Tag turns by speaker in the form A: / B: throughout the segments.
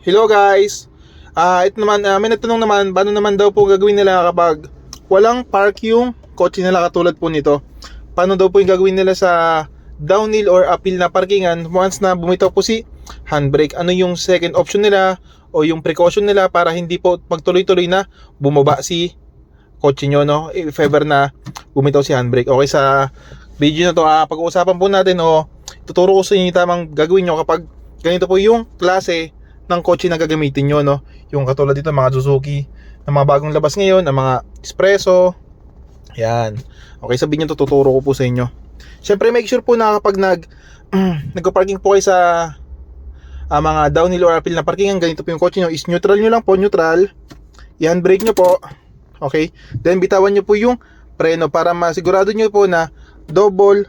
A: Hello guys! Ah, ito naman, ah, may nagtanong naman, paano naman daw po gagawin nila kapag walang park yung kotse nila katulad po nito? Paano daw po yung gagawin nila sa downhill or uphill na parkingan once na bumitaw po si handbrake? Ano yung second option nila o yung precaution nila para hindi po magtuloy-tuloy na bumaba si kotse nyo, no? If ever na bumitaw si handbrake. Okay, sa video na to, ah, pag-uusapan po natin o tuturo ko sa inyo yung tamang gagawin nyo kapag ganito po yung klase ng kotse na gagamitin nyo, no? Yung katulad dito, mga Suzuki, na mga bagong labas ngayon, na mga Espresso, yan. Okay, sabihin nyo to, tuturo ko po sa inyo. Siyempre, make sure po na kapag nag, nagpa-parking po kayo sa ah, mga downhill or uphill na parkingan, ganito po yung kotse nyo, is neutral nyo lang po, neutral. I-handbrake nyo po. Okay? Then, bitawan nyo po yung preno para masigurado nyo po na double,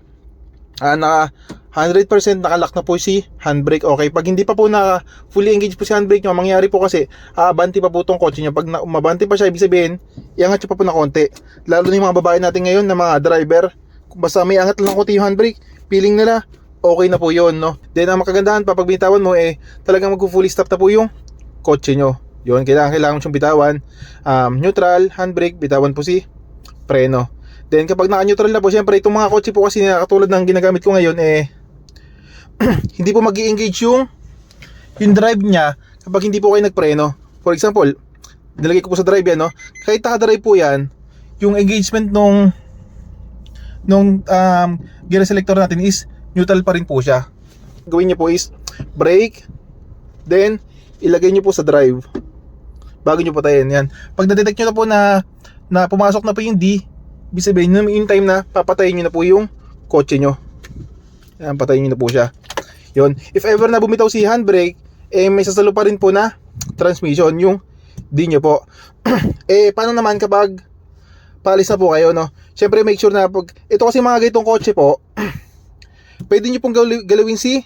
A: ah, na 100% nakalock na po si handbrake. Okay, pag hindi pa po na fully engaged po si handbrake nyo, ang mangyari po kasi, aabanti pa po tong kotse nyo. Pag na, umabanti pa siya, ibig sabihin, iangat nyo pa po na konti. Lalo na yung mga babae natin ngayon na mga driver, basta may angat lang konti yung handbrake, feeling nila, okay na po yon no? Then, ang makagandahan pa, pag binitawan mo, eh, talagang mag-fully stop na po yung kotse nyo. Yun, kailangan, kailangan mo siyang bitawan. Um, neutral, handbrake, bitawan po si preno. Then kapag naka-neutral na po, syempre itong mga kotse po kasi na katulad ng ginagamit ko ngayon eh hindi po mag engage yung yung drive niya kapag hindi po kayo nagpreno. For example, nilagay ko po sa drive yan, no? Kahit naka-drive po yan, yung engagement nung nung um, gear selector natin is neutral pa rin po siya. Gawin niyo po is brake, then ilagay niyo po sa drive. Bago niyo patayin yan. Pag na-detect niyo na po na na pumasok na po yung D, ibig sabihin yun yung time na papatayin niyo na po yung kotse niyo. Yan, patayin niyo na po siya. Yun. If ever na bumitaw si handbrake, eh may sasalo pa rin po na transmission yung D nyo po. eh paano naman kapag paalis na po kayo, no? Siyempre make sure na pag ito kasi mga ganitong kotse po, pwede nyo pong galawin si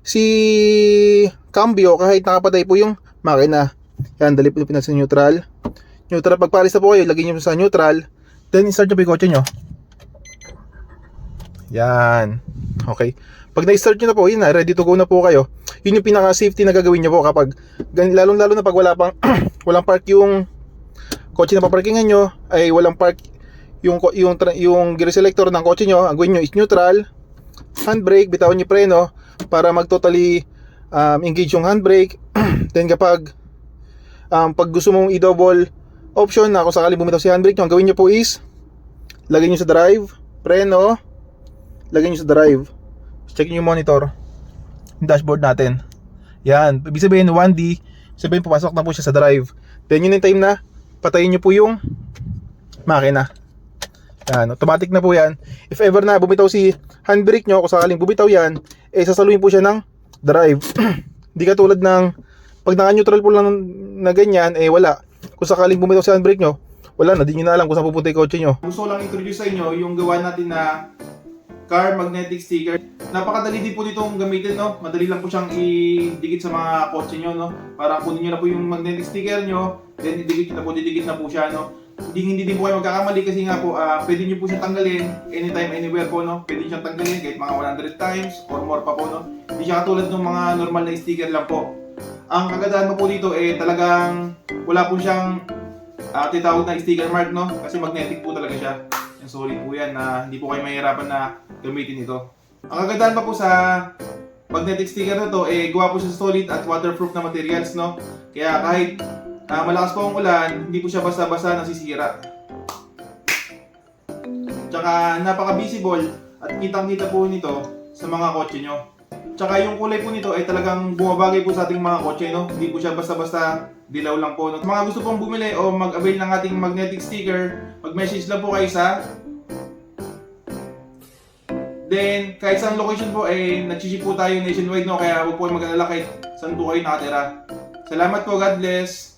A: si cambio kahit nakapatay po yung makina. Yan, dali po pinag sa neutral. Neutral, pag paalis na po kayo, lagay nyo sa neutral. Then, start nyo po yung kotse nyo. Yan. Okay. Pag na-start nyo na po, yun na, ready to go na po kayo. Yun yung pinaka-safety na gagawin nyo po kapag, lalong-lalo na pag wala pang, walang park yung kotse na paparkingan nyo, ay walang park yung, yung, yung gear selector ng kotse nyo, ang gawin nyo is neutral, handbrake, bitawan nyo preno, para mag-totally um, engage yung handbrake. Then kapag, um, pag gusto mong i-double option na kung sakali bumitaw si handbrake nyo, ang gawin nyo po is, lagay nyo sa drive, preno, lagay nyo sa drive. Check nyo yung monitor. Yung dashboard natin. Yan. Ibig sabihin 1D, sabihin papasok na po siya sa drive. Then yun yung time na patayin nyo po yung makina. Yan. Automatic na po yan. If ever na bumitaw si handbrake nyo, kung sakaling bumitaw yan, eh sasaluhin po siya ng drive. Hindi katulad ng pag naka-neutral po lang na ganyan, eh wala. Kung sakaling bumitaw si handbrake nyo, wala na, di nyo na alam kung saan pupunta yung kotse nyo. Gusto ko lang introduce sa inyo yung gawa natin na car magnetic sticker. Napakadali din po ditong gamitin, no? Madali lang po siyang idikit sa mga kotse nyo, no? Para kunin nyo na po yung magnetic sticker nyo, then idikit na po, didikit na po siya, no? Hindi, hindi din po kayo magkakamali kasi nga po, ah, pwede nyo po siyang tanggalin anytime, anywhere po, no? Pwede siyang tanggalin kahit mga 100 times or more pa po, no? Hindi siya katulad ng mga normal na sticker lang po. Ang kagandahan mo po dito, eh, talagang wala po siyang ah, tinatawag na sticker mark, no? Kasi magnetic po talaga siya. Yung solid po yan na hindi po kayo mahirapan na gamitin ito. Ang kagandahan pa po sa magnetic sticker na to, eh, gawa po siya sa solid at waterproof na materials, no? Kaya kahit ah, malakas po ang ulan, hindi po siya basta-basta nasisira. Tsaka napaka-visible at kitang-kita po nito sa mga kotse nyo. Tsaka yung kulay po nito ay talagang bumabagay po sa ating mga kotse, no? Hindi po siya basta-basta dilaw lang po. No? Mga gusto pong bumili o mag-avail ng ating magnetic sticker, mag-message lang po kayo sa Then, kahit saan location po, eh, nag-ship po tayo nationwide, no? Kaya huwag po mag-alala kahit saan po kayo nakatira. Salamat po, God bless!